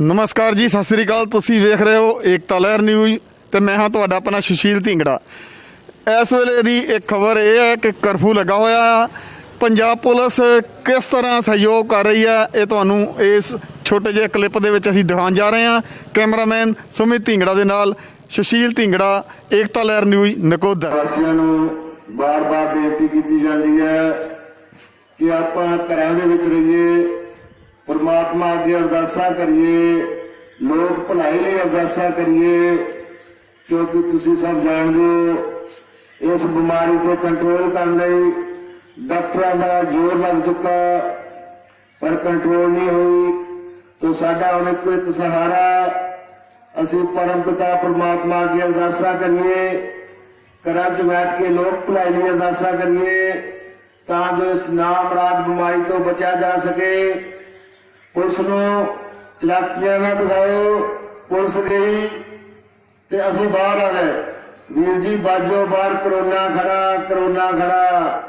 ਨਮਸਕਾਰ ਜੀ, ਸਤਿ ਸ੍ਰੀ ਅਕਾਲ। ਤੁਸੀਂ ਵੇਖ ਰਹੇ ਹੋ ਏਕਤਾ ਲਹਿਰ ਨਿਊਜ਼ ਤੇ ਮੈਂ ਹਾਂ ਤੁਹਾਡਾ ਆਪਣਾ ਸੁਸ਼ੀਲ ਢਿੰਗੜਾ। ਇਸ ਵੇਲੇ ਦੀ ਇੱਕ ਖਬਰ ਇਹ ਹੈ ਕਿ ਕਰਫਿਊ ਲੱਗਾ ਹੋਇਆ ਆ। ਪੰਜਾਬ ਪੁਲਿਸ ਕਿਸ ਤਰ੍ਹਾਂ ਸਹਿਯੋਗ ਕਰ ਰਹੀ ਹੈ, ਇਹ ਤੁਹਾਨੂੰ ਇਸ ਛੋਟੇ ਜਿਹੇ ਕਲਿੱਪ ਦੇ ਵਿੱਚ ਅਸੀਂ ਦਿਖਾਉਣ ਜਾ ਰਹੇ ਹਾਂ। ਕੈਮਰਾਮੈਨ ਸੁਮਿਤ ਢਿੰਗੜਾ ਦੇ ਨਾਲ ਸੁਸ਼ੀਲ ਢਿੰਗੜਾ, ਏਕਤਾ ਲਹਿਰ ਨਿਊਜ਼, ਨਕੋਦਰ। ਵਾਸੀਆਂ ਨੂੰ ਬਾਰ-ਬਾਰ ਬੇਨਤੀ ਕੀਤੀ ਜਾਂਦੀ ਹੈ ਕਿ ਆਪਾਂ ਘਰਾਂ ਦੇ ਵਿੱਚ ਰਹੀਏ ਪਰਮਾਤਮਾ ਅੱਗੇ ਅਰਦਾਸਾਂ ਕਰੀਏ, ਲੋਕ ਭਲਾਈ ਲਈ ਅਰਦਾਸਾਂ ਕਰੀਏ, ਕਿਉਂਕਿ ਤੁਸੀਂ ਸਭ ਜਾਣਦੇ ਹੋ, ਇਸ ਬਿਮਾਰੀ ਤੇ ਕੰਟਰੋਲ ਕਰਨ ਲਈ ਡਾਕਟਰਾਂ ਦਾ ਜ਼ੋਰ ਲੱਗ ਚੁੱਕਾ, ਪਰ ਕੰਟਰੋਲ ਨਹੀਂ ਹੋਈ। ਤੋ ਸਾਡਾ ਹੁਣ ਇੱਕ ਸਹਾਰਾ, ਅਸੀਂ ਪਰਮ ਪਿਤਾ ਪਰਮਾਤਮਾ ਅੱਗੇ ਅਰਦਾਸਾਂ ਕਰੀਏ, ਘਰਾਂ 'ਚ ਬੈਠ ਕੇ ਲੋਕ ਭਲਾਈ ਲਈ ਅਰਦਾਸਾਂ ਕਰੀਏ, ਤਾਂ ਜੋ ਇਸ ਨਾਮਰਾਦ ਬਿਮਾਰੀ ਤੋਂ ਬਚਿਆ ਜਾ ਸਕੇ। ਪੁਲਿਸ ਨੂੰ ਚਲਾਕੀਆਂ ਨਾ ਦਿਖਾਓ ਪੁਲਿਸ ਗਈ ਤੇ ਅਸੀਂ ਬਾਹਰ ਆ ਗਏ। ਵੀਰ ਜੀ, ਬਾਜੋ ਬਾਹਰ ਕਰੋਨਾ ਖੜਾ ਕਰੋਨਾ ਖੜਾ।